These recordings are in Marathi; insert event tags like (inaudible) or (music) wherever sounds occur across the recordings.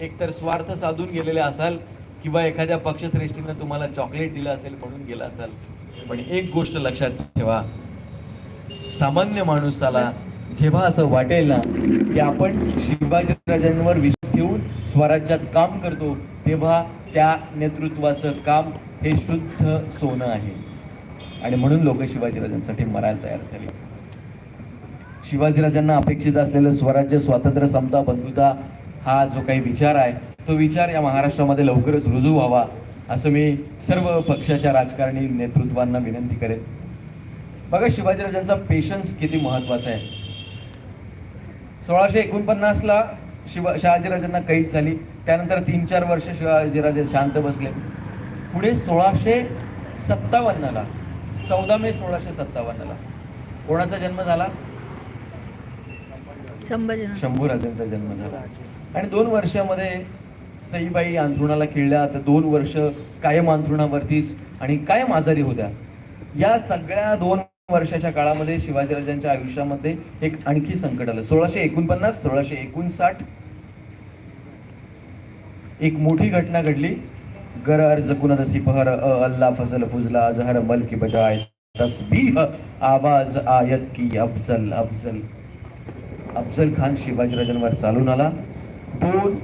एकतर स्वार्थ साधून गेलेले असाल किंवा एखाद्या पक्षश्रेष्ठीनं तुम्हाला चॉकलेट दिलं असेल म्हणून गेला असाल. पण एक गोष्ट लक्षात ठेवा. सामान्य माणूसाला जेव्हा असं वाटेल ना की आपण शिवाजीराजांवर विश्वास ठेवून स्वराज्यात काम करतो तेव्हा त्या नेतृत्वाचं काम हे शुद्ध सोनं आहे. आणि म्हणून लोक शिवाजीराजांसाठी मरायला तयार झाले. शिवाजीराजांना अपेक्षित असलेलं स्वराज्य स्वातंत्र्य समता बंधुता हा जो काही विचार आहे तो विचार या महाराष्ट्रामध्ये लवकरच रुजू व्हावा असं मी सर्व पक्षाच्या राजकारणी नेतृत्वांना विनंती करेन. बघा शिवाजीराजांचा पेशन्स किती महत्त्वाचा आहे. सोळाशे एकोणपन्नासला शिवा शहाजीराजांना कैद झाली त्यानंतर तीन चार वर्ष शिवाजीराजे शांत बसले. पुढे सोळाशे सत्तावन्नला चौदा मे सोळाशे सत्तावन्नला कोणाचा जन्म झाला? शंभूराजांचा जन्म झाला. आणि दोन वर्षामध्ये सईबाई अंथरुणाला खेळल्या तर दोन वर्ष कायम अंथरुणावरतीच आणि कायम आजारी होत्या. या सगळ्या दोन वर्षाच्या काळामध्ये शिवाजीराजांच्या आयुष्यामध्ये एक आणखी संकट आलं. सोळाशे एकोणपन्नास सोळाशे एकोणसाठ एक मोठी घटना घडली. गर अर्ज कुनद पहर अ अल्ला फजल फुजला अजहर मल की बजाय तस्बीह आवाज आयत की अफजल अफजल अफजल खान शिवाजीराजांवर चालून आला. दोन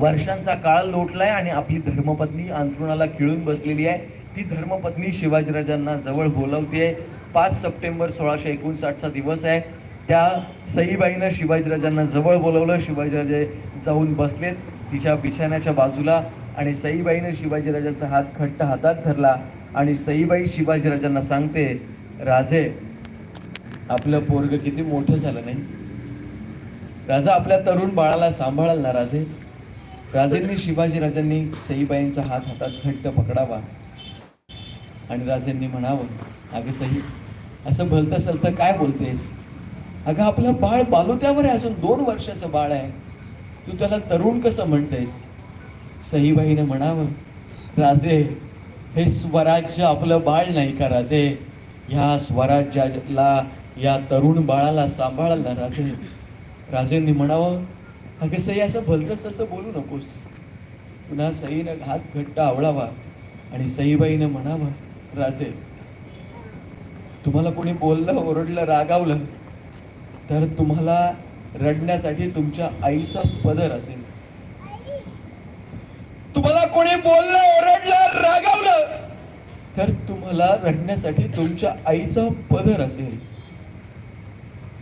वर्षांचा काळ लोटलाय आणि आपली धर्मपत्नी अंथरुणाला खिळून बसलेली आहे. ती धर्मपत्नी शिवाजीराजांना जवळ बोलवते पाच सप्टेंबर सोळाशे एकोणसाठचा दिवस आहे. त्या सईबाईनं शिवाजीराजांना जवळ बोलवलं. शिवाजीराजे जाऊन बसलेत तिच्या बिछाण्याच्या बाजूला आणि सईबाईनं शिवाजीराजांचा हात घट्ट हातात धरला आणि सईबाई शिवाजीराजांना सांगते राजे आपलं पोरग किती मोठं झालं नाही? राजा आपल्या तरुण बाळाला सांभाळाल ना राजे राजेंनी शिवाजीराजांनी सईबाईंचा हात हातात घट्ट पकडावा. आणि राजेंनी म्हणावं अगं सई असं भलतं सलतं काय बोलतेस? अगं आपलं बाळ बालोत्यावर आहे अजून दोन वर्षाचं बाळ आहे. तू त्याला तरुण कसं म्हणतेस? सईबाईनं म्हणावं राजे हे स्वराज्य आपलं बाळ नाही का राजे? ह्या स्वराज्याला या तरुण बाळाला सांभाळाल ना राजे राजेंनी म्हणावं अगे सई असं भलतं सलतं बोलू नकोस. पुन्हा सईनं हात घट्ट आवळावा आणि सईबाईनं म्हणावं राजे तुम्हाला कोणी बोललं ओरडलं रागावलं तर तुम्हाला रडण्यासाठी तुमच्या आईचा पदर असेल. तुम्हाला कोणी बोललं ओरडलं रागावलं तर तुम्हाला रडण्यासाठी तुमच्या आईचा पदर असेल.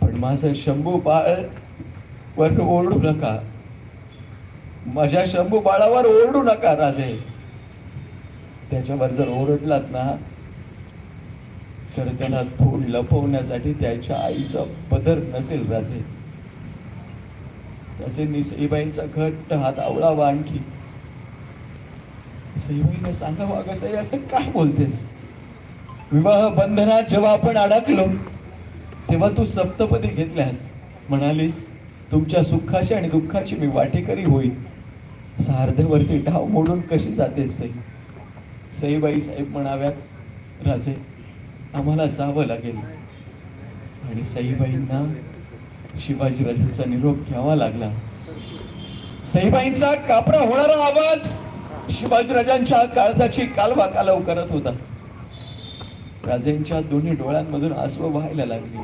पण माझं शंभू बाळ वर ओरडू नका. माझ्या शंभू बाळावर ओरडू नका राजे. त्याच्यावर जर ओरडलात ना तर त्याला थोड लपवण्यासाठी त्याच्या आईचा पदर नसेल राजे. त्याचे निसईबाईंचा घट्ट हात आवळावा आणखी. सईबाईने सांगावं अगं सई असं काय बोलतेस? विवाह बंधनात जेव्हा आपण अडकलो तेव्हा तू सप्तपदी घेतल्यास म्हणालीस तुमच्या सुखाची आणि दुःखाची मी वाटेकरी होईल असा अर्ध्यावरती ढाव मोडून कशी जातेस सई? सईबाई साहेब म्हणाव्यात राजे आम्हाला जावं लागेल. आणि सईबाईंना शिवाजीराजांचा निरोप घ्यावा लागला. सईबाईंचा कापरा होणारा आवाज शिवाजीराजांच्या काळजाची कालवा कालव करत होता. राजेंच्या दोन्ही डोळ्यांमधून आसव व्हायला लागली.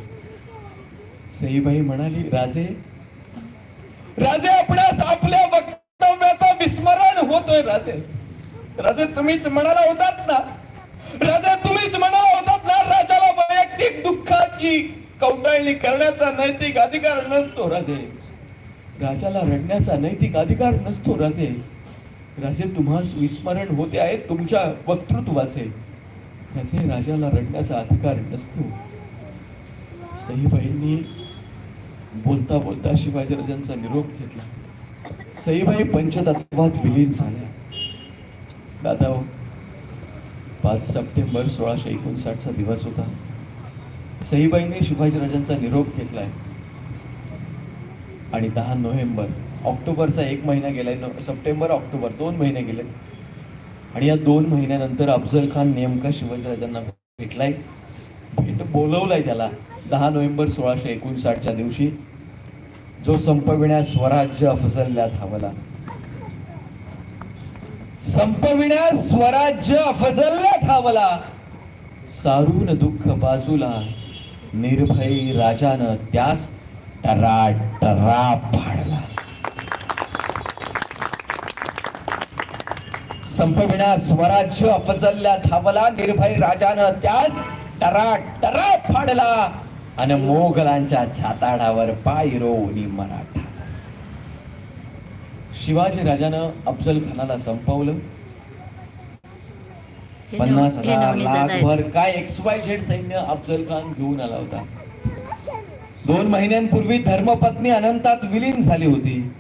सईबाई म्हणाली राजे राजे आपणास आपल्या वक्तव्याचा विस्मरण होतोय राजे. राजे तुम्हीच म्हणाला होतात ना? राजा तुम्हीच म्हणाला होतात ना? राजाला वैयक्तिक दुःखाची कौटाळणी करण्याचा नैतिक अधिकार नसतो राजे. राजाला रडण्याचा नैतिक अधिकार नसतो राजे. राजे तुम्हास विस्मरण होते आहे तुमच्या वक्तृत्वाचे. राजे राजाला रडण्याचा अधिकार नसतो. सईबाईंनी बोलता बोलता शिवाजीराजांचा निरोप घेतला. सईबाई पंचतत्वात विलीन झाल्या. दादा पाच सप्टेंबर सोळाशे एकोणसाठचा दिवस होता. सईबाईने शिवाजीराजांचा निरोप घेतलाय. आणि दहा नोव्हेंबर ऑक्टोबरचा एक महिना गेलाय. नो- सप्टेंबर ऑक्टोबर दोन महिने गेले. आणि या दोन महिन्यानंतर अफजल खान नेमका शिवाजीराजांना भेटलाय. भेट बोलवलाय त्याला. दहा नोव्हेंबर सोळाशे एकोणसाठच्या दिवशी जो संपविण्यास स्वराज्य अफजल्यात हवला संपविण्यास स्वराज्य अफजल्यात हवला सारून दुःख बाजूला निर्भयी राजानं त्यास टरा टरा फाडला. संपविण्या स्वराज्य अफजल्या थांबला निर्भय राजानं त्यास टरा टरा फाडला. आणि मोगलांच्या छाताडावर पाय रोवली मराठा. शिवाजी राजानं अफजल खानाला संपवलं. पन्नास हजार. लाखभर काय एक्स वाय झेड सैन्य अफजल खान घेऊन आला होता. दोन महिन्यांपूर्वी धर्मपत्नी अनंतात विलीन झाली होती.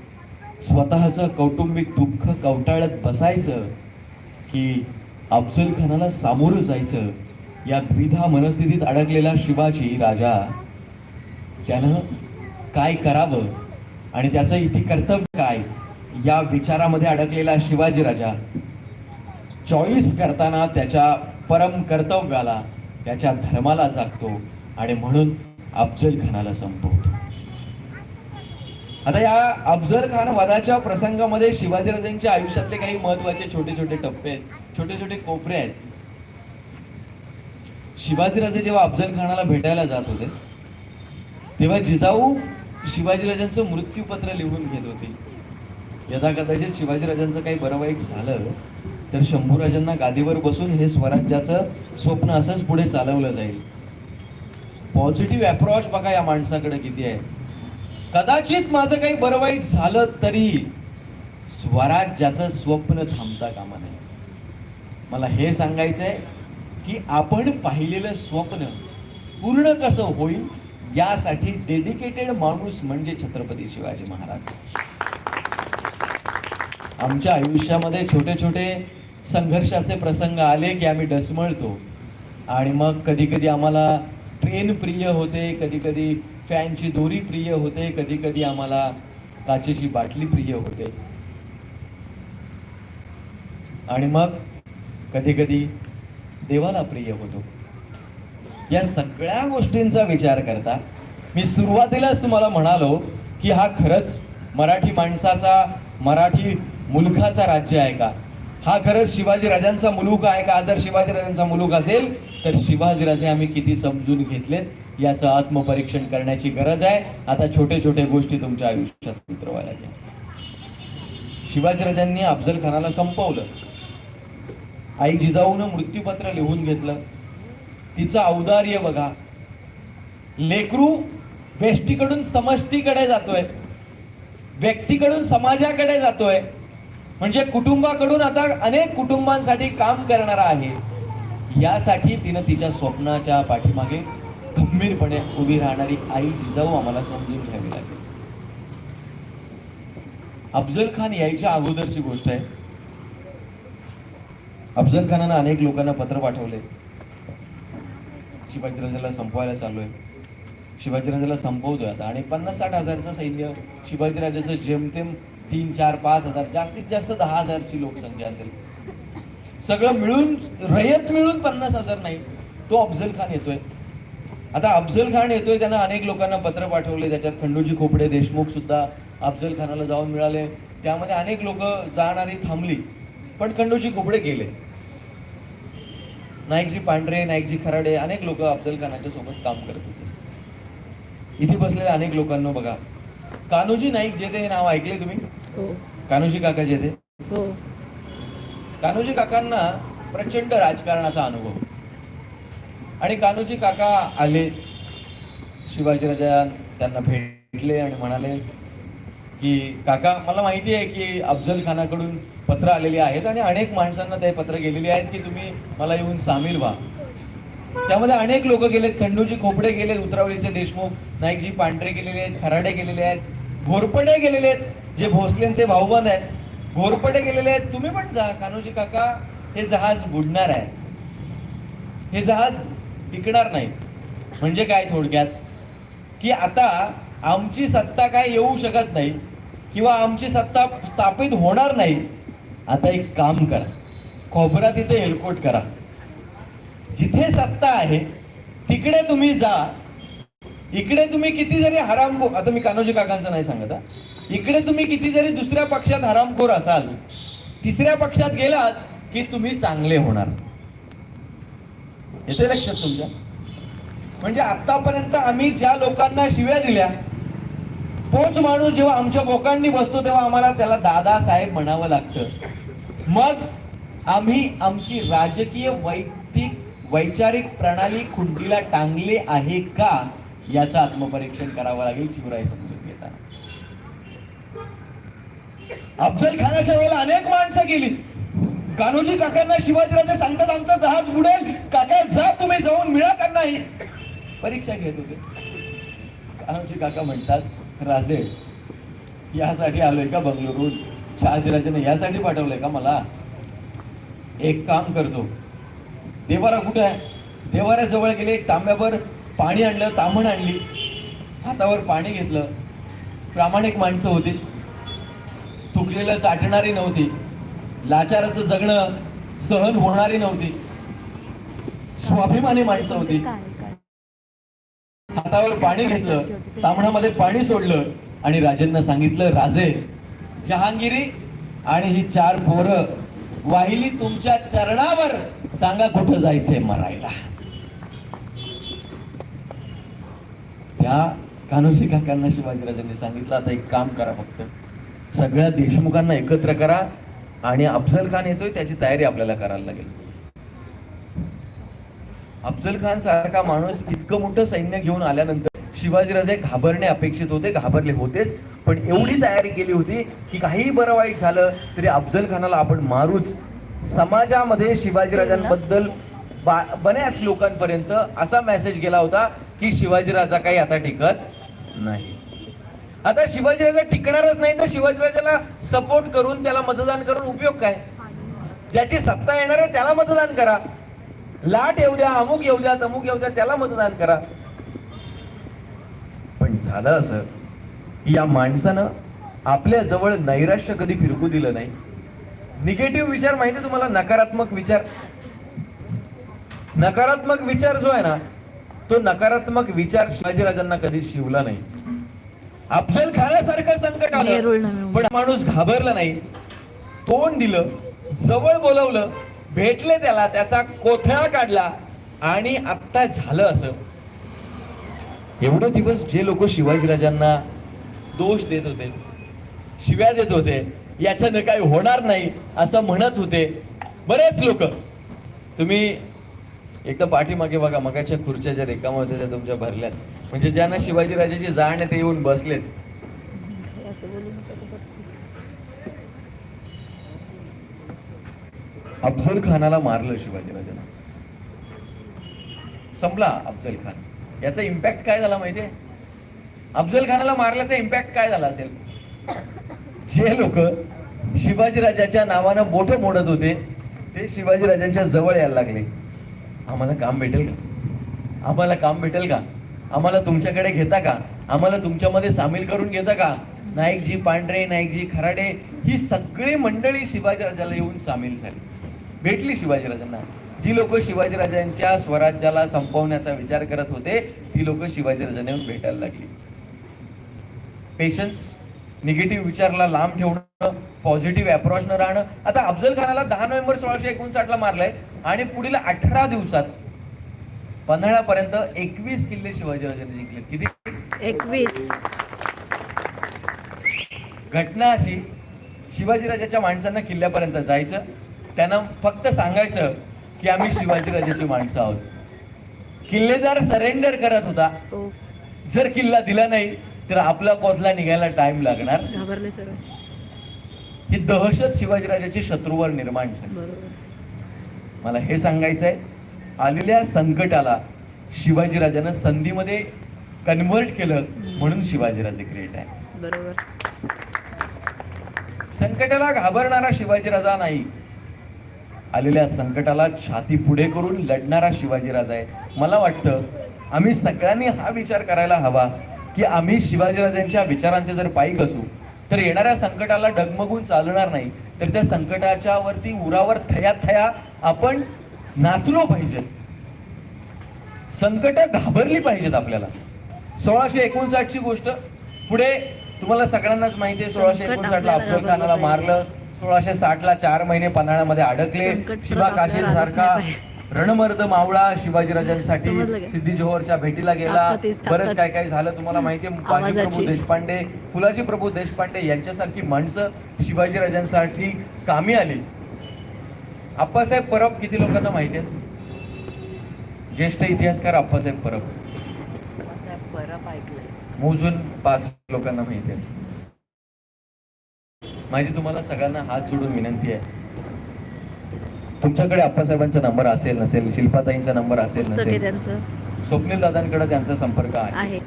स्वतःचं कौटुंबिक दुःख कवटाळत बसायचं की अफजल खानाला सामोरं जायचं. या द्विधा मनस्थितीत अडकलेला शिवाजी राजा त्यानं काय करावं आणि त्याचं इथे कर्तव्य काय या विचारामध्ये अडकलेला शिवाजी राजा चॉईस करताना त्याच्या परम कर्तव्याला त्याच्या धर्माला जागतो आणि म्हणून अफजल खानाला संपवतो. आता या अफजल खान वधाच्या प्रसंगामध्ये शिवाजीराजांच्या आयुष्यातले काही महत्त्वाचे छोटे छोटे टप्पे आहेत छोटे छोटे कोपरे आहेत. शिवाजीराजे जेव्हा अफजल खानाला भेटायला जात होते तेव्हा जिजाऊ शिवाजीराजांचं मृत्यूपत्र लिहून घेत होती. यदा कदाचित शिवाजीराजांचं काही बरं वाईट झालं तर शंभूराजांना गादीवर बसून हे स्वराज्याचं स्वप्न असंच पुढे चालवलं जाईल. पॉझिटिव्ह अप्रोच बघा या माणसाकडे किती आहे. कदाचित माझं काही बरं वाईट झालं तरी स्वराज्याचं स्वप्न थांबता कामा नये. मला हे सांगायचं आहे की आपण पाहिलेलं स्वप्न पूर्ण कसं होईल यासाठी डेडिकेटेड माणूस म्हणजे छत्रपती शिवाजी महाराज. आमच्या आयुष्यामध्ये छोटे छोटे संघर्षाचे प्रसंग आले की आम्ही डसमळतो. आणि मग कधी कधी आम्हाला ट्रेन प्रिय होते कधी कधी फॅनची दोरी प्रिय होते कधी कधी आम्हाला काचेची बाटली प्रिय होते. आणि मग कधी कधी देवाला प्रिय होतो. या सगळ्या गोष्टींचा विचार करता मी सुरुवातीलाच तुम्हाला म्हणालो की हा खरंच मराठी माणसाचा मराठी मुलखाचा राज्य आहे का? हा खरंच शिवाजी राजांचा आहे का? जर शिवाजी राजांचा मुलूक असेल तर शिवाजीराजे आम्ही किती समजून घेतलेत याचं आत्मपरीक्षण करण्याची गरज आहे. आता छोटे छोटे गोष्टी तुमच्या आयुष्यात उतरवायला घ्या शिवाजीराजांनी अफजल खानाला संपवलं. आई जिजाऊनं मृत्यूपत्र लिहून घेतलं. तिचं औदार्य बघा. लेकरू वेष्टीकडून समष्टीकडे जातोय. व्यक्तीकडून समाजाकडे जातोय. म्हणजे कुटुंबाकडून आता अनेक कुटुंबांसाठी काम करणारा आहे. यासाठी तिनं तिच्या स्वप्नाच्या पाठीमागे खंबीरपणे उभी राहणारी आई जिजाऊ आम्हाला समजून घ्यावी लागेल. अफजल खान यायच्या अगोदरची गोष्ट आहे. अफजल खानानं अनेक लोकांना पत्र पाठवले. शिवाजीराजाला संपवायला चालू आहे शिवाजीराजाला संपवतोय आता. आणि पन्नास साठ हजारचं सैन्य शिवाजीराजाचं जेमतेम तीन चार पाच हजार जास्तीत जास्त दहा हजारची लोकसंख्या असेल. सगळं मिळून रयत मिळून पन्नास हजार नाही. तो अफजल खान येतोय. आता अफजल खान येतोय त्यांना अनेक लोकांना पत्र पाठवले. त्याच्यात खंडूजी खोपडे देशमुख सुद्धा अफजल खानाला जाऊन मिळाले. त्यामध्ये अनेक लोक जाणारी थांबली. पण खंडूजी खोपडे गेले. नाईकजी पांढरे नाईकजी खराडे अनेक लोक अफजल खानाच्या सोबत काम करत होते. इथे बसलेल्या अनेक लोकांना बघा. कान्होजी नाईक जे ते हे नाव ऐकले तुम्ही? हो. कान्होजी काका जे ते? हो. कान्होजी काकांना प्रचंड राजकारणाचा अनुभव. आणि कान्होजी काका आले. शिवाजीराजा त्यांना भेटले आणि म्हणाले की काका मला माहिती आहे की अफजल खानाकडून पत्र आलेली आहेत आणि अनेक माणसांना ते पत्र गेलेली आहेत की तुम्ही मला येऊन सामील व्हा. त्यामध्ये अनेक लोक गेलेत. खंडूजी खोपडे गेलेत उतरावळीचे देशमुख नाईकजी पांढरे गेलेले आहेत खराडे गेलेले आहेत घोरपडे गेलेले आहेत जे भोसलेंचे भाऊबंद आहेत घोरपडे गेलेले आहेत. तुम्ही पण जा कान्होजी काका हे जहाज बुडणार आहे. हे जहाज टिकणार नाही. म्हणजे काय थोडक्यात? की आता आमची सत्ता काय येऊ शकत नाही. किंवा आमची सत्ता स्थापित होणार नाही आता एक काम करा. खोबरा तिथे एअरपोर्ट करा. जिथे सत्ता आहे तिकडे तुम्ही जा. इकडे तुम्ही किती जरी हरामखोर आता मी कान्होजी काकांचं नाही सांगत इकडे तुम्ही किती जरी दुसऱ्या पक्षात हरामखोर असाल तिसऱ्या पक्षात गेलात की तुम्ही चांगले होणार. येते लक्षात तुमच्या? म्हणजे आतापर्यंत आम्ही ज्या लोकांना शिव्या दिल्या तोच माणूस जेव्हा आमच्या बोकांनी बसतो तेव्हा आम्हाला त्याला दादा साहेब म्हणावं लागतं. मग आम्ही आमची राजकीय वैयक्तिक वैचारिक प्रणाली खुंटीला टांगले आहे का याचं आत्मपरीक्षण करावं लागेल शिवराय समजून घेताना. अफजल खानाच्या वेळेला अनेक माणसं गेली. कान्होजी काकांना शिवाजीराजे सांगतात आमचं जहाज बुडेल. काका जा तुम्ही जाऊन मिळा त्यांना परीक्षा घेत होते. कान्होजी काका म्हणतात राजे यासाठी आलोय का बंगळुरून शहाजीराजाने यासाठी पाठवलंय का मला? एक काम करतो. देवारा कुठे आहे? देवाऱ्याजवळ गेले एक तांब्यावर पाणी आणलं तांबण आणली. हातावर पाणी घेतलं. प्रामाणिक माणसं होती. तुकलेलं चाटणारी नव्हती. लाचाराचं जगणं सहन होणारी नव्हती. स्वाभिमानी माणसं होती. हातावर पाणी घेतलं तांबणामध्ये पाणी सोडलं आणि राजेंना सांगितलं राजे जहांगिरी आणि ही चार पोरं वाहिली तुमच्या चरणावर. सांगा कुठं जायचंय मरायला. त्या कान्होजी काकांना शिवाजीराजांनी सांगितलं आता एक काम करा फक्त. सगळ्या देशमुखांना एकत्र करा आणि अफजल खान येतोय त्याची तयारी आपल्याला करायला लागेल. अफजल खान सारखा माणूस इतकं मोठं सैन्य घेऊन आल्यानंतर शिवाजीराजे घाबरणे अपेक्षित होते घाबरले होतेच. पण एवढी तयारी केली होती की काहीही बरं वाईट झालं तरी अफजल खानाला आपण मारूच. समाजामध्ये शिवाजीराजांबद्दल बा- बऱ्याच लोकांपर्यंत असा मेसेज गेला होता की शिवाजीराजा काही आता टिकत नाही. आता शिवाजीराजा टिकणारच नाही तर शिवाजीराजाला सपोर्ट करून त्याला मतदान करून उपयोग काय? ज्याची सत्ता येणार आहे त्याला मतदान करा. लाट येऊ द्या अमुक येऊ द्या तमुक येऊ द्या त्याला मतदान करा. पण झालं असं या माणसानं आपल्या जवळ नैराश्य कधी फिरकू दिलं नाही. निगेटिव्ह विचार माहिती तुम्हाला? नकारात्मक विचार. नकारात्मक विचार जो आहे ना तो नकारात्मक विचार शिवाजीराजांना कधी शिवला नाही. अफजल खानासारखं संकट आलं पण माणूस घाबरला नाही. तोंड दिलं जवळ बोलवलं भेटले त्याला त्याचा कोथळा काढला आणि आत्ता झालं असं. एवढे दिवस जे लोक शिवाजीराजांना दोष देत होते शिव्या देत होते याच्यानं काही होणार नाही असं म्हणत होते बरेच लोक. तुम्ही एकदा पाठीमागे बघा मगाच्या खुर्च्या ज्या रिकामा होत्या त्या तुमच्या भरल्यात. म्हणजे ज्यांना शिवाजीराजाची जाण आहे ते येऊन बसलेत. अफजल खानाला मारलं शिवाजीराजानं संपला अफजल खान. याचा इम्पॅक्ट काय झाला माहितीये? अफजल खानाला मारल्याचा इम्पॅक्ट काय झाला असेल? जे लोक शिवाजीराजाच्या नावानं मोठं मोडत होते ते शिवाजीराजांच्या जवळ यायला लागले. आम्हाला काम भेटेल का? आम्हाला काम भेटेल का? आम्हाला तुमच्याकडे घेता का? आम्हाला तुमच्यामध्ये सामील करून घेता का? नाईकजी पांढरे नाईकजी खराडे ही सगळी मंडळी शिवाजीराजाला येऊन सामील झाली. भेटली शिवाजीराजांना. जी लोक शिवाजीराजांच्या स्वराज्याला संपवण्याचा विचार करत होते ती लोक शिवाजीराजांना येऊन भेटायला लागली. पेशन्स निगेटिव्ह विचारला लांब ठेवणं पॉझिटिव्ह अप्रोचनं राहणं. आता अफजल खानाला दहा नोव्हेंबर सोळाशे एकोणसाठला मारलंय आणि पुढील अठरा दिवसात पन्हाळ्यापर्यंत एकवीस किल्ले शिवाजीराजांनी जिंकले किती? एकवीस. घटना अशी शिवाजीराजाच्या माणसांना किल्ल्यापर्यंत जायचं त्यांना फक्त सांगायचं की आम्ही शिवाजीराजाची माणसं आहोत. किल्लेदार सरेंडर करत होता. हो. जर किल्ला दिला नाही तर आपला कोचला निघायला टाइम लागणार. ही दहशत शिवाजीराजाची शत्रूवर निर्माण झाली. मला हे सांगायचं आहे आलेल्या संकटाला शिवाजीराजानं संधीमध्ये कन्वर्ट केलं म्हणून शिवाजीराजे ग्रेट आहे बरोबर. संकटाला घाबरणारा शिवाजीराजा नाही. आलेल्या संकटाला छाती पुढे करून लढणारा शिवाजीराजा आहे. मला वाटतं आम्ही सगळ्यांनी हा विचार करायला हवा की आम्ही शिवाजीराजांच्या विचारांचे जर पायीक असू तर येणाऱ्या संकटाला डगमगून चालणार नाही तर त्या संकटाच्या वरती उरावर थया थया आपण नाचलो पाहिजे. संकट घाबरली पाहिजेत आपल्याला. सोळाशे एकोणसाठ ची गोष्ट पुढे तुम्हाला सगळ्यांनाच माहिती आहे सोळाशे संकट एकोणसाठ ला आपल्याला अफजल खानाला मारलं सोळाशे साठ ला चार महिने पन्हाळ्यामध्ये अडकले. शिवा काशेन सारखा रणमर्द मावळा शिवाजीराजांसाठी? सिद्धी जोहरच्या भेटीला गेला. आहे. बरंच काय काय झालं तुम्हाला माहितीये बाजी प्रभू. देशपांडे फुलाजी प्रभू देशपांडे यांच्यासारखी माणसं शिवाजीराजांसाठी कामी आली. आप्पासाहेब परब किती लोकांना माहिती आहेत? ज्येष्ठ इतिहासकार आप्पासाहेब परब. मोजून पाच लोकांना माहिती आहे. माझी तुम्हाला सगळ्यांना हात जोडून विनंती आहे. तुमच्याकडे आप्पासाहेबांचा नंबर असेल नसेल शिल्पाताईंचा नंबर असेल नसेल त्यांचं. स्वप्नील दादांकडे त्यांचा संपर्क आहे.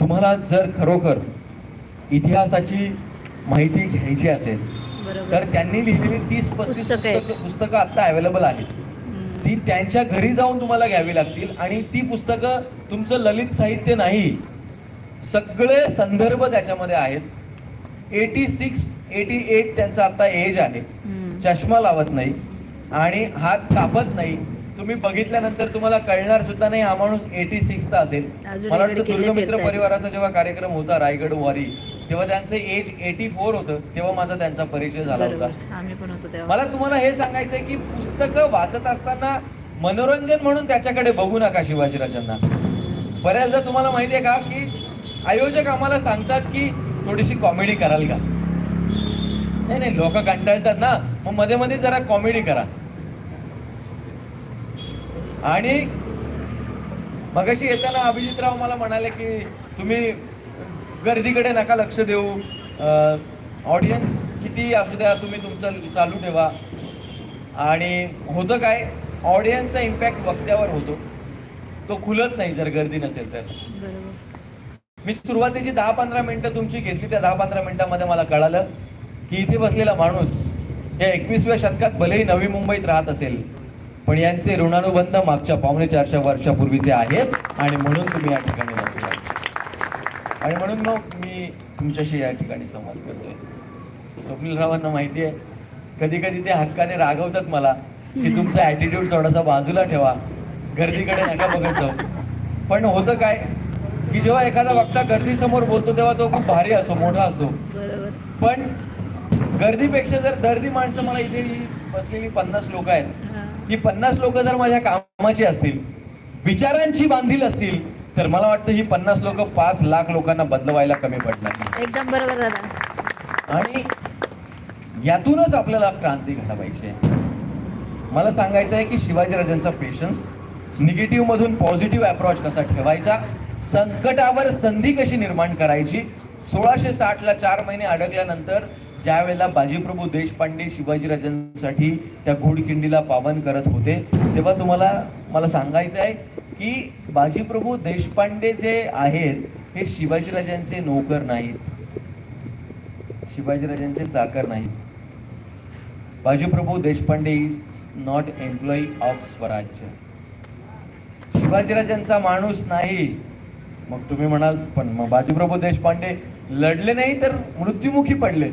तुम्हाला जर खरोखर इतिहासाची माहिती घ्यायची असेल तर त्यांनी लिहिलेली तीस पस्तीस पुस्तकं आता अवेलेबल आहेत. ती त्यांच्या घरी जाऊन तुम्हाला घ्यावी लागतील आणि ती पुस्तकं तुमचं ललित साहित्य नाही सगळे संदर्भ त्याच्यामध्ये आहेत. एटी सिक्स एटी एट त्यांचा आता एज आहे. चष्मा लावत नाही आणि हात कापत नाही. तुम्ही बघितल्यानंतर तुम्हाला कळणार सुद्धा नाही हा माणूस एटी सिक्सचा असेल. मला वाटतं दुर्गमित्र. परिवाराचा जेव्हा कार्यक्रम होता रायगड वारी तेव्हा त्यांचं एज एटी फोर होतं तेव्हा माझा त्यांचा परिचय झाला होता. मला तुम्हाला हे सांगायचंय की पुस्तकं वाचत असताना मनोरंजन म्हणून त्याच्याकडे बघू नका शिवाजीराजांना. बऱ्याचदा तुम्हाला माहिती आहे का की आयोजक आम्हाला सांगतात की थोडीशी कॉमेडी कराल का? नाही नाही लोक कंटाळतात ना. मग मध्ये मध्ये जरा कॉमेडी करा. आणि मगाशी येताना अभिजितराव मला म्हणाले की तुम्ही गर्दीकडे नका लक्ष देऊ. ऑडियन्स किती असू द्या तुम्ही तुमचं चालू ठेवा. आणि होतं काय ऑडियन्सचा इम्पॅक्ट वक्त्यावर होतो. तो खुलत नाही जर गर्दी नसेल तर. बरोबर. मी सुरुवातीची दहा पंधरा मिनिटं तुमची घेतली त्या दहा पंधरा मिनिटांमध्ये मला कळालं की इथे बसलेला माणूस या एकवीसव्या शतकात भलेही नवी मुंबईत राहत असेल पण यांचे ऋणानुबंध मागच्या पावणे चारशे वर्षापूर्वीचे आहेत आणि म्हणून तुम्ही या ठिकाणी बसला आणि म्हणून मग मी तुमच्याशी या ठिकाणी संवाद करतोय. स्वप्नीलरावांना माहिती आहे कधी कधी ते हक्काने रागवतात मला की तुमचा ॲटिट्यूड थोडासा बाजूला ठेवा गर्दीकडे नका बघत जाऊ. पण होतं काय? की जेव्हा एखादा वक्ता गर्दीसमोर बोलतो तेव्हा तो खूप भारी असतो मोठा असतो पण गर्दीपेक्षा जर दर्दी माणसं मला इथे बसलेली पन्नास लोक आहेत हा. पन्नास लोक जर माझ्या कामाची असतील विचारांची बांधील असतील तर मला वाटतं ही पन्नास लोक पाच लाख लोकांना बदलवायला कमी पडणार. एकदम बरोबर आणि यातूनच आपल्याला क्रांती घडवायची आहे मला सांगायचं आहे की शिवाजीराजांचा पेशन्स निगेटिव्ह मधून पॉझिटिव्ह अप्रोच कसा ठेवायचा संकटावर संधी कशी निर्माण करायची? सोळाशे साठला चार महिने अडकल्यानंतर ज्या वेळेला बाजीप्रभू देशपांडे शिवाजीराजांसाठी त्या घोडखिंडीला पावन करत होते तेव्हा तुम्हाला मला सांगायचं आहे की बाजीप्रभू देशपांडे जे आहेत हे शिवाजीराजांचे नोकर नाहीत. शिवाजीराजांचे चाकर नाहीत. Bajiprabhu Deshpande is not employee of Swarajya. शिवाजीराजांचा माणूस नाही मग तुम्ही म्हणाल पण मग बाजीप्रभू देशपांडे लढले नाही तर मृत्युमुखी पडले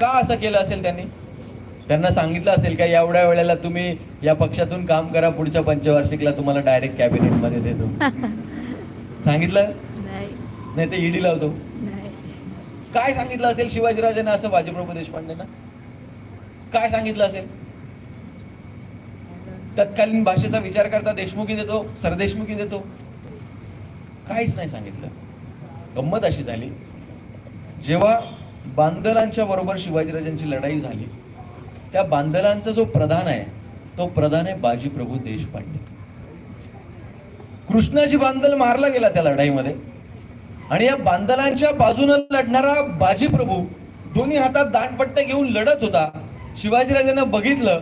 का असं केलं असेल त्यांनी? त्यांना सांगितलं असेल का एवढ्या वेळेला तुम्ही या पक्षातून काम करा पुढच्या पंचवार्षिकला तुम्हाला डायरेक्ट कॅबिनेटमध्ये देतो. (laughs) सांगितलं? नाही. नाही तर ईडी लावतो. नाही. काय सांगितलं असेल शिवाजीराजांना असं बाजीप्रभू देशपांडेना? काय सांगितलं असेल? तत्कालीन भाषेचा विचार करता देशमुखी देतो सरदेशमुखी देतो? काहीच नाही सांगितलं. गंमत अशी झाली. जेव्हा बांदलांच्या बरोबर शिवाजीराजांची लढाई झाली त्या बांदलांचा जो प्रधान आहे तो प्रधान आहे बाजीप्रभू देशपांडे. कृष्णाजी बांदल मारला गेला त्या लढाईमध्ये आणि या बांदलांच्या बाजूने लढणारा बाजीप्रभू दोन्ही हातात दाटपट्टे घेऊन लढत होता. शिवाजीराजांना बघितलं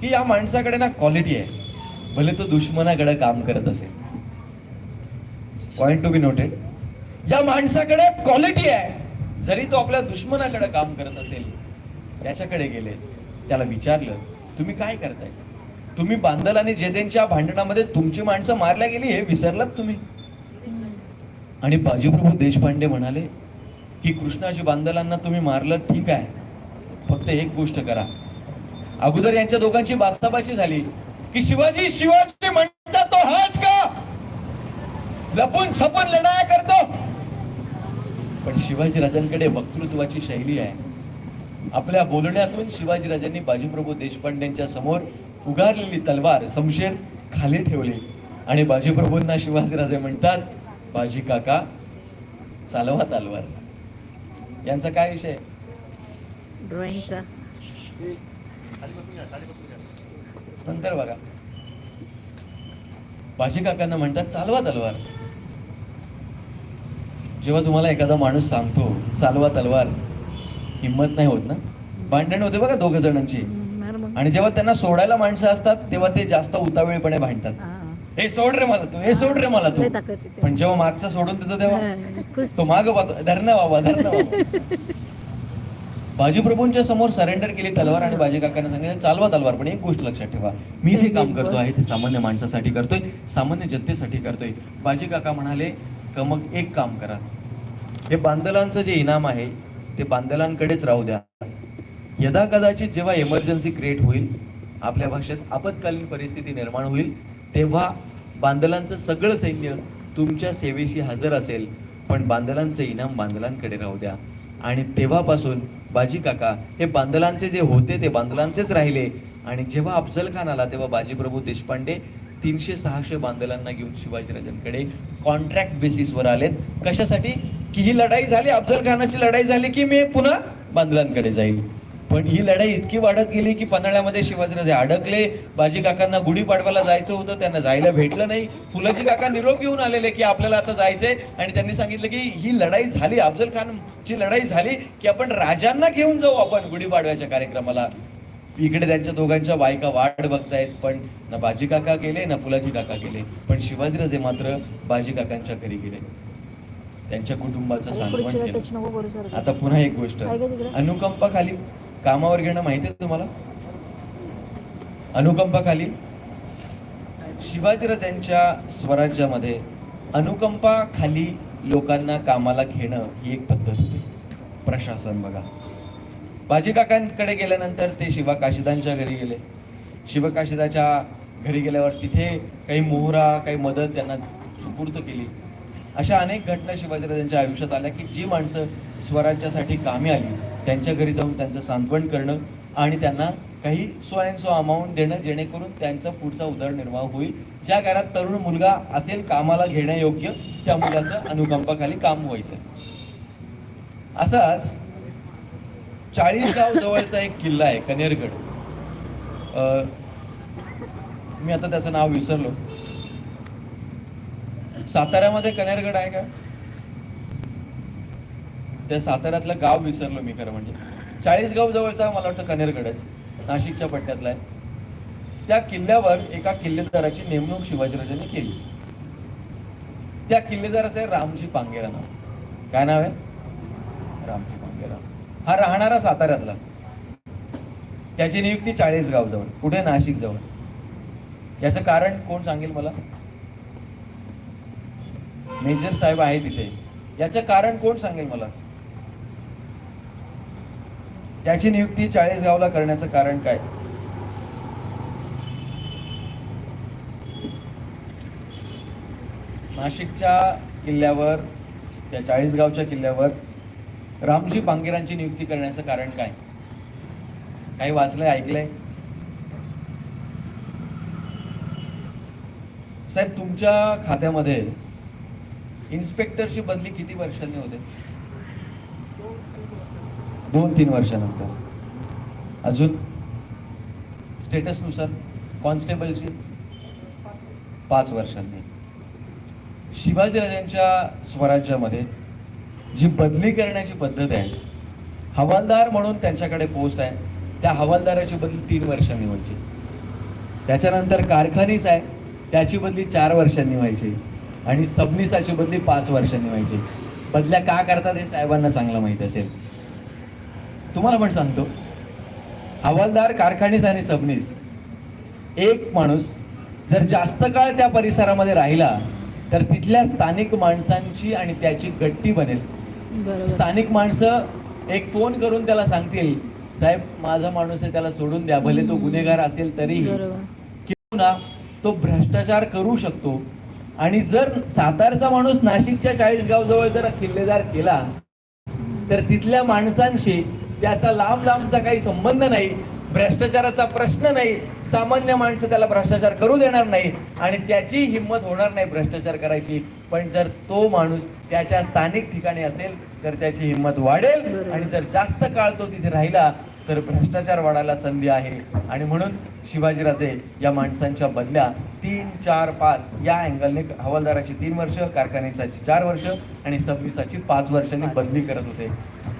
की या माणसाकडे ना क्वालिटी आहे. भले तो दुश्मनाकडे काम करत असेल. पॉइंट टू बी नोटेड या माणसाकडे क्वालिटी आहे. जरी तो आपल्या दुश्मनाकडे काम करत असेल त्याच्याकडे गेले त्याला विचारलं तुम्ही काय करताय? तुम्ही बांधल आणि जेदेंच्या भांडणामध्ये तुमची माणसं मारल्या गेली हे विसरलात तुम्ही? आणि बाजीप्रभू देशपांडे म्हणाले की कृष्णाजी बांदलांना तुम्ही मारलं ठीक आहे. फक्त एक गोष्ट करा. अगोदर यांच्या दोघांची बाचाबाची झाली की शिवाजी शिवाजी म्हणतात तो हाच का लपून छपून लढाया करतो. पण शिवाजी राजांकडे वक्तृत्वाची शैली आहे. आपल्या बोलण्यातून शिवाजी राजांनी बाजीप्रभू देशपांडेंच्या समोर उगारलेली तलवार समशेर खाली ठेवली. आणि बाजीप्रभूंना शिवाजीराजे म्हणतात बाजी काका चालवा तलवार. यांचा काय विषय? नंतर बघा. बाजी काकांना म्हणतात चालवा तलवार. जेव्हा तुम्हाला एखादा माणूस सांगतो चालवा तलवार हिंमत नाही होत ना? भांडण होते बघा दोघ जणांची. आणि जेव्हा त्यांना सोडायला माणसं असतात तेव्हा ते जास्त उतावीळपणे भांडतात. हा. सोड रे मला तू हे सोड रे मला तू. पण जेव्हा मागचा सोडून देतो तेव्हा तो माग पाहतो धरणं बाबा धरणं (laughs) बाजीप्रभूंच्या समोर सरेंडर केली तलवार आणि बाजी काकांना सांगितलं चालवा तलवार पण एक गोष्ट लक्षात ठेवा. मी जे काम करतो आहे ते सामान्य माणसासाठी करतोय सामान्य जनतेसाठी करतोय. बाजी काका म्हणाले का मग एक काम करा. हे बांदलांचं जे इनाम आहे ते बांदलांकडेच राहू द्या. यदा कदाचित जेव्हा इमर्जन्सी क्रिएट होईल आपल्या भाषेत आपत्कालीन परिस्थिती निर्माण होईल तेव्हा बांदलांचं सगळं सैन्य तुमच्या सेवेशी हजर असेल पण बांदलांचं इनाम बांदलांकडे राहू द्या. आणि तेव्हापासून बाजी काका हे बांदलांचे जे होते ते बांदलांचेच राहिले. आणि जेव्हा अफजल खान आला तेव्हा बाजीप्रभू देशपांडे तीनशे सहाशे बांधलांना घेऊन शिवाजीराजांकडे कॉन्ट्रॅक्ट बेसिसवर आलेत. कशासाठी? की ही लढाई झाली अफजल खानाची लढाई झाली की मी पुन्हा बांधलांकडे जाईल पण ही लढाई इतकी वाढत गेली की पन्हाळ्यामध्ये शिवाजीराजे अडकले. बाजी काकांना गुढीपाडवाला जायचं होतं त्यांना जायला भेटलं नाही. फुलाजी काका निरोप घेऊन आलेले की आपल्याला आता जायचंय. आणि त्यांनी सांगितलं की ही लढाई झाली अफजल खानची लढाई झाली की आपण राजांना घेऊन जाऊ आपण गुढीपाडव्याच्या कार्यक्रमाला. इकडे त्यांच्या दोघांच्या बायका वाट बघतायत पण ना बाजी काका गेले ना फुलाजी काका गेले. पण शिवाजीराजे मात्र बाजी काकांच्या घरी गेले. त्यांच्या कुटुंबाचं सांत्वन केलं. आता पुन्हा एक गोष्ट? अनुकंपा खाली कामावर घेणं माहिती आहे तुम्हाला? अनुकंपा खाली शिवाजीराजांच्या स्वराज्यामध्ये अनुकंपा खाली लोकांना कामाला घेणं ही एक पद्धत होती. प्रशासन बघा. बाजीकाकांकडे गेल्यानंतर ते शिवा काशिदांच्या घरी गेले. शिवकाशिदाच्या घरी गेल्यावर तिथे काही मोहरा काही मदत त्यांना सुपूर्द केली. अशा अनेक घटना शिवाजीराजांच्या आयुष्यात आल्या की जी माणसं स्वराज्यासाठी कामे आली त्यांच्या घरी जाऊन त्यांचं सांत्वन करणं आणि त्यांना काही सो अँड अमाऊंट देणं जेणेकरून त्यांचा पुढचा उदरनिर्वाह होईल. ज्या घरात तरुण मुलगा असेल कामाला घेण्यायोग्य त्या मुलाचं अनुकंपाखाली काम व्हायचं. असाच चाळीसगाव जवळचा एक किल्ला आहे कनेरगड. मी आता त्याचं नाव विसरलो. साताऱ्यामध्ये कनेरगड आहे का? त्या साताऱ्यातलं गाव विसरलो मी खरं म्हणजे. चाळीसगाव जवळचा मला वाटतं कनेरगडच नाशिकच्या पट्ट्यातला आहे. त्या किल्ल्यावर एका किल्लेदाराची नेमणूक शिवाजीराजांनी केली. त्या किल्लेदाराचं आहे रामजी पांगेरा नाव. काय नाव आहे? रामजी हा राहणारा साताऱ्यातला. त्याची नियुक्ती चाळीसगाव जवळ कुठे नाशिक जवळ. याचं कारण कोण सांगेल मला? मेजर साहेब आहे तिथे. याचं कारण कोण सांगेल मला? त्याची नियुक्ती चाळीसगावला करण्याचं कारण काय? नाशिकच्या किल्ल्यावर त्या चाळीसगावच्या किल्ल्यावर रामजी पांगेरांची नियुक्ती करण्याचं कारण काय? काही वाचलंय ऐकलंय? साहेब तुमच्या खात्यामध्ये इन्स्पेक्टरची बदली किती वर्षांनी होते? दोन तीन वर्षानंतर. अजून स्टेटसनुसार कॉन्स्टेबलची पाच वर्षांनी. शिवाजीराजांच्या स्वराज्यामध्ये जी बदली करण्याची पद्धत आहे हवालदार म्हणून त्यांच्याकडे पोस्ट आहे त्या हवालदाराची बदली तीन वर्षांनी व्हायची. त्याच्यानंतर कारखानीस आहे त्याची बदली चार वर्षांनी व्हायची आणि सबनीसाची बदली पाच वर्षांनी व्हायची. बदल्या का करतात हे साहेबांना चांगलं माहीत असेल. तुम्हाला पण सांगतो. हवालदार कारखानीस आणि सबनीस. एक माणूस जर जास्त काळ त्या परिसरामध्ये राहिला तर तिथल्या स्थानिक माणसांची आणि त्याची गट्टी बनेल. स्थानिक माणसं एक फोन करून त्याला सांगतील साहेब माझा माणूस आहे त्याला सोडून द्या भले तो गुन्हेगार असेल तरीही. किंवा तो भ्रष्टाचार करू शकतो. आणि जर सातारचा माणूस नाशिकच्या चाळीसगाव जवळ जर किल्लेदार केला तर तिथल्या माणसांशी त्याचा लांब लांबचा काही संबंध नाही. भ्रष्टाचाराचा प्रश्न नाही. सामान्य माणसं त्याला भ्रष्टाचार करू देणार नाही आणि त्याची हिंमत होणार नाही भ्रष्टाचार करायची. पण जर तो माणूस त्याच्या स्थानिक ठिकाणी असेल तर त्याची हिंमत वाढेल आणि जर जास्त काळ तो तिथे राहिला तर भ्रष्टाचार वाढायला संधी आहे. आणि म्हणून शिवाजीराजे या माणसांच्या बदल्या तीन चार पाच या अँगलने हवालदाराची तीन वर्ष कारखान्याची चार वर्ष आणि सव्वीसाची पाच वर्षांनी बदली करत होते.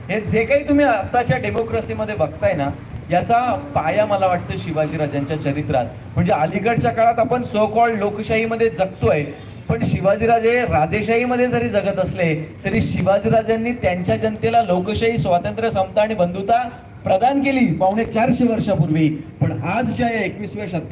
हे जे काही तुम्ही आताच्या डेमोक्रेसीमध्ये बघताय ना याचा पाया मला वाटतं शिवाजीराजांच्या चरित्रात. म्हणजे अलीकडच्या काळात आपण सो कॉल्ड लोकशाहीमध्ये जगतोय पण शिवाजीराजे राजेशाहीमध्ये जरी जगत असले तरी शिवाजीराजांनी त्यांच्या जनतेला लोकशाही स्वातंत्र्य समता आणि बंधुता प्रदान केली पावणे चारशे वर्षापूर्वी. पण आजच्या या एकवीसव्या शतकात